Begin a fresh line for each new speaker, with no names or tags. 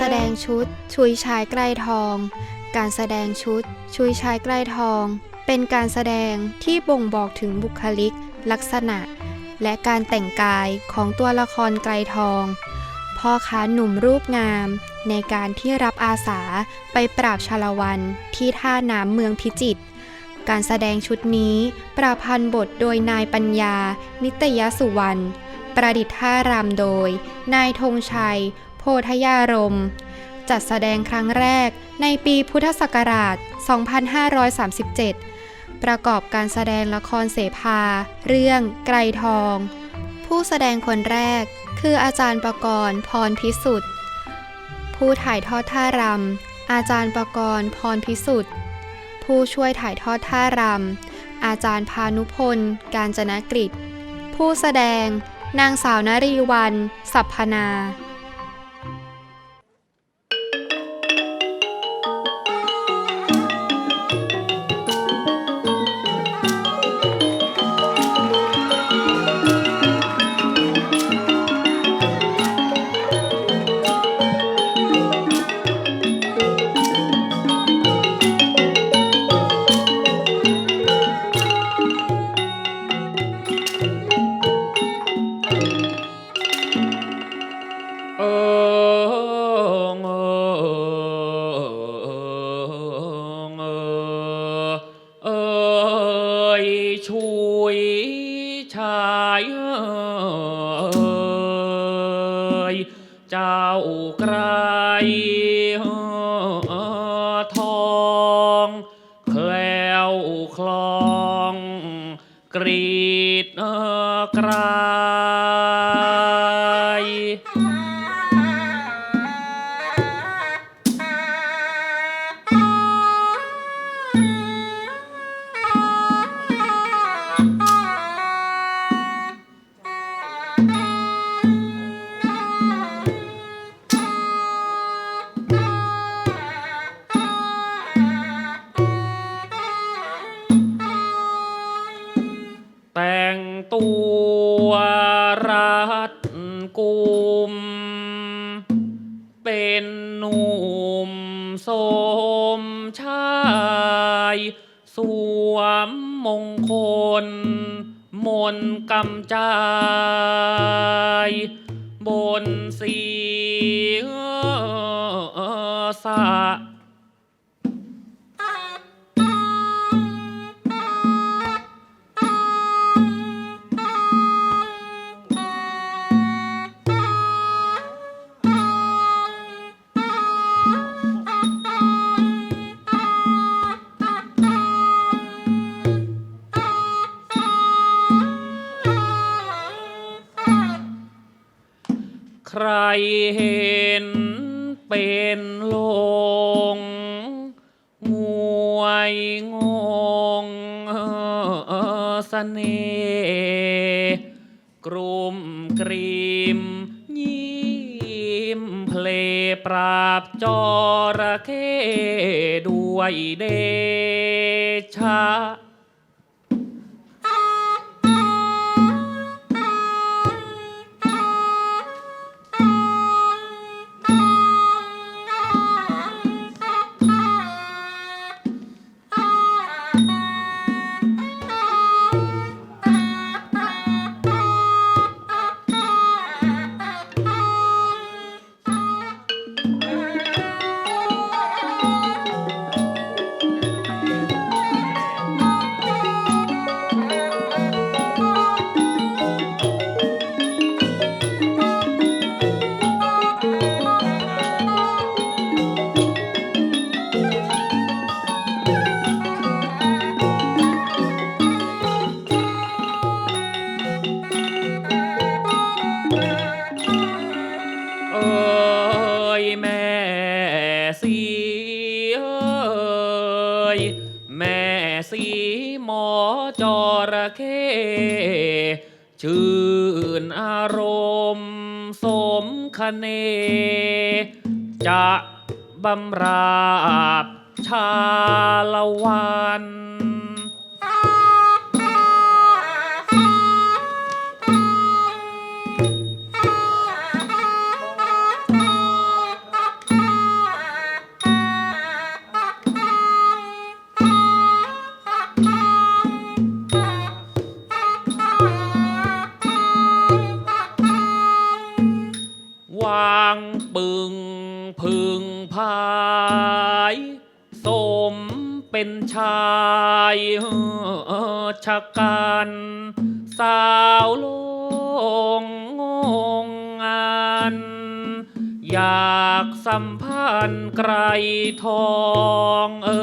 แสดงชุด ชุยชายใกล้ทอง การแสดงชุด ชุยชายใกล้ทอง เป็นการแสดงที่บ่งบอกถึงบุคลิก ลักษณะ และการแต่งกายของตัวละครไกลทอง พ่อค้าหนุ่มรูปงาม ในการที่รับอาสาไปปราบชาละวันที่ท่าน้ำเมืองพิจิตรการแสดงชุดนี้ประพันธ์บทโดยนายปัญญา นิตยสุวรรณ ประดิษฐ์ท่ารำโดย นายธงชัย พธยารม จัดแสดงครั้งแรกในปีพุทธศักราช 2537 ประกอบการแสดงละครเสภา เรื่องไกรทอง ผู้แสดงคนแรกคืออาจารย์ประกรณ์พรพิสุทธิ์ ผู้ถ่ายทอดท่ารำ อาจารย์ประกรณ์พรพิสุทธิ์ ผู้ช่วยถ่ายทอดท่ารำ อาจารย์พานุพล การจนกฤษ ผู้แสดง นางสาวนารีวัน สัพพนา
ชายเอยเจ้าไกรทองแคล้วคลอง กรีดกรา เป็นหนุ่มสมชาย สวมมงคล มนกำจาย บนสีสะ เห็นเป็นลงงวยงงเอ่อเสน่ห์กลุ่มกรีมยิ้มเพลปราบจระเข้ด้วยเดชะ มสมคเน จะบำราบชาละวัน พึงพายสมเป็นชายชะกันสาวลงงงงานอยากสัมพันธ์ไกรทองเอ่